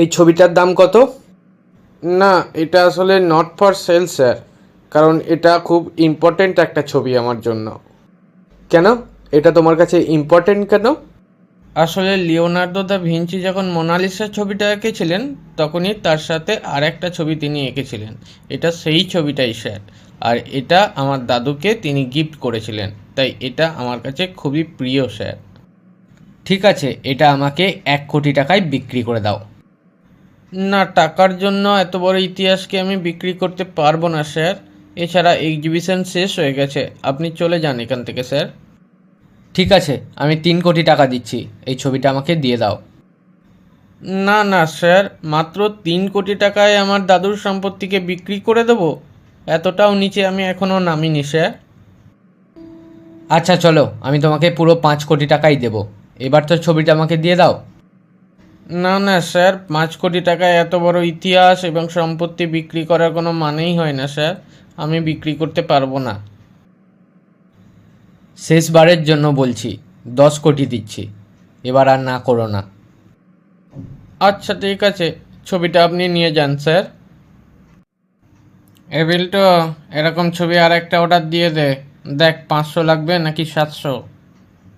এই ছবিটার দাম কত? না এটা আসলে নট ফর সেল স্যার কারণ এটা খুব ইম্পর্টেন্ট একটা ছবি আমার জন্য। কেন? এটা তোমার কাছে ইম্পর্টেন্ট কেন? আসলে লিওনার্দো দা ভিঞ্চি যখন মোনালিসার ছবিটা এঁকেছিলেন তখনই তার সাথে আর একটা ছবি তিনি এঁকেছিলেন। এটা সেই ছবিটাই স্যার আর এটা আমার দাদুকে তিনি গিফট করেছিলেন। তাই এটা আমার কাছে খুবই প্রিয় স্যার ঠিক আছে এটা আমাকে এক কোটি টাকায় বিক্রি করে দাও। না টাকার জন্য এত বড় ইতিহাসকে আমি বিক্রি করতে পারব না স্যার। এছাড়া এক্সিবিশন শেষ হয়ে গেছে। আপনি চলে যান এখান থেকে স্যার। ঠিক আছে আমি তিন কোটি টাকা দিচ্ছি। এই ছবিটা আমাকে দিয়ে দাও। না না স্যার। মাত্র তিন কোটি টাকায় আমার দাদুর সম্পত্তিকে বিক্রি করে দেবো? এতটাও নিচে আমি এখনও নামিনি স্যার। আচ্ছা চলো। আমি তোমাকে পুরো পাঁচ কোটি টাকাই দেবো। এবার তো ছবিটা আমাকে দিয়ে দাও। না না, স্যার, পাঁচ কোটি টাকায় এত বড় ইতিহাস এবং সম্পত্তি বিক্রি করার কোনো মানেই হয় না, স্যার। আমি বিক্রি করতে পারব না। শেষবারের জন্য বলছি, দশ কোটি দিচ্ছি। এবার আর না করো না। আচ্ছা ঠিক আছে। ছবিটা আপনি নিয়ে যান, স্যার। এবিল তো এরকম ছবি আর একটা অর্ডার দিয়ে দে। দেখ, পাঁচশো লাগবে নাকি সাতশো?